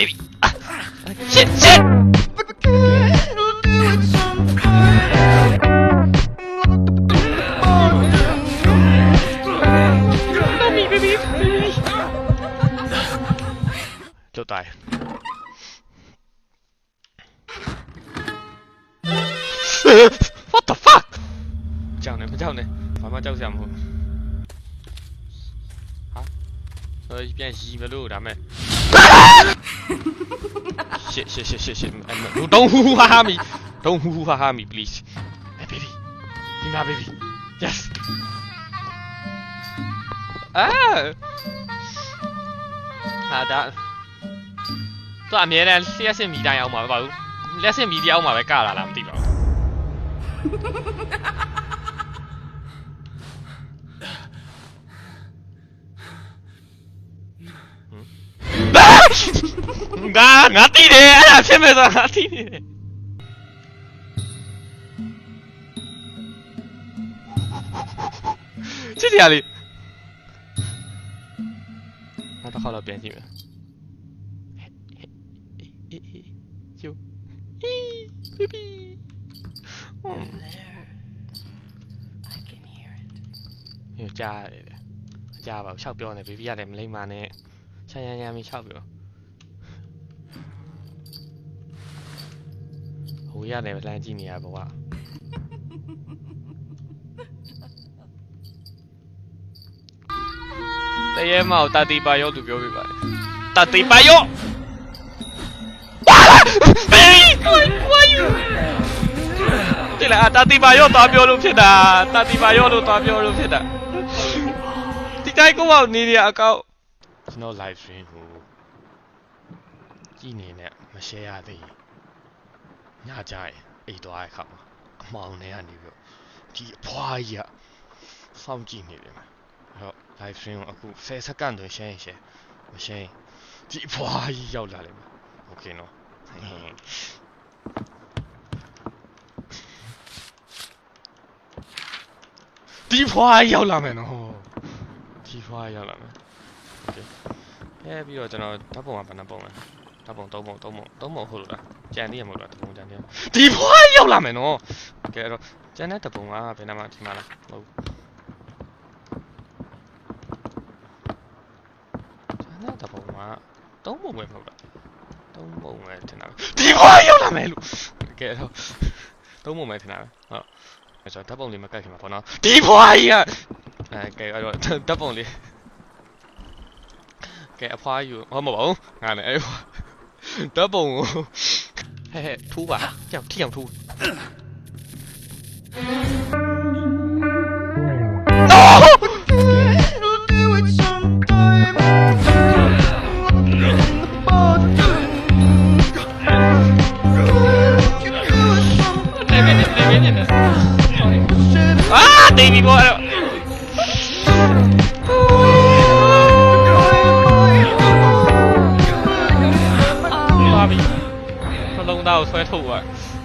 baby အာ shit shit မမီ baby baby လွတ်သွားတယ် What the fuck ကြောက်နေမကြောက်နဲ့ဘာမှကြောက် shit shit shit shit shit Um, don't hoo hoo ha ha me don't hoo hoo ha ha me please hey baby give me baby yes အာဟာဒါတော့အမြဲတမ်းလျှက်စစ်မီတိုင်းအောင်မှာပဲပါဘူးလက်စစ်မီဒီအောင်မှာပဲကလာလားမသိပါဘူး ငါငါတိတယ်အဲ့ဒါဖြစ်မဲ့သွားငါတိနေတယ်ချစ်စရာလေးနောက်တစ်ခါတော့ပြန်ကြည့်မယ်ကျိုဟီးဘီဘီ I can hear it. ညကြားရတယ်လေကြားပါဘူးရှောက်ပြောနေဘီဘီကလည်းမလိမ့်မာနဲ့ချမ်းချမ်းချမ်းမီရှောက်ပြော ဟိုရတယ်လမ်းကြည့်နေရဘဝတရေမောက်တတိပါရောသူပြောပြပါတယ်တတိပါရော Baby why why you ဒီလားတတိပါရောသွားပြောလို့ဖြစ်တာတတိပါရောလို့သွားပြောလို့ဖြစ်တာဒီတိုင်းကိုပေါ့နေနေအကောက်ကျွန်တော် live stream ကိုကြည့်နေနဲ့မ share ရသေး ညကြရင်အိတ်သွားတဲ့ခါမှာအမောင်နဲ့ကနေပြီးတော့ဒီအဖွားကြီးကစောင့်ကြည့်နေတယ်မှာအဲ့တော့ live stream ကိုအခု10စက္ကန့်တွင် share ရင် share မ share ရင်ဒီအဖွားကြီးရောက်လာလိမ့်မယ် okay နော် ဒီဖွားရောက်လာမယ်နော်ဒီဖွားရောက်လာမယ်โอเคအဲပြီးတော့ကျွန်တော်ဓာတ်ပုံကဘယ်နှပုံလဲ ဓာတ်ပုံ၃ပုံ၃ပုံ၃ပုံဟုတ်လားကြံသေးရမဟုတ်လားဓာတ်ပုံကြံသေးရဒီဘွားရောက်လာမယ်နော်ကဲအဲ့တော့ကြံတဲ့ဓာတ်ပုံကဘယ်နှမဒီမှာလားဟုတ်ကြံတဲ့ဓာတ်ပုံက၃ပုံပဲမဟုတ်လား၃ပုံပဲထင်တာဒီဘွားရောက်လာမယ်လို့ကဲအဲ့တော့သုံးပုံပဲထင်တာပဲဟုတ်အဲ့တော့ဓာတ်ပုံလေးမကတ်ခင်ပါဘောနော်ဒီဘွားကြီးကအဲကဲအဲ့တော့ဓာတ်ပုံလေးကဲအဖွားယူဟုတ်မဟုတ်ပါဘူးငါလည်းအဲ့ဘွား တ်ပုံကိုဟဲ့ဟဲ့ထူးပါကြောက်ထိအောင် ထူးနေနေနေနေ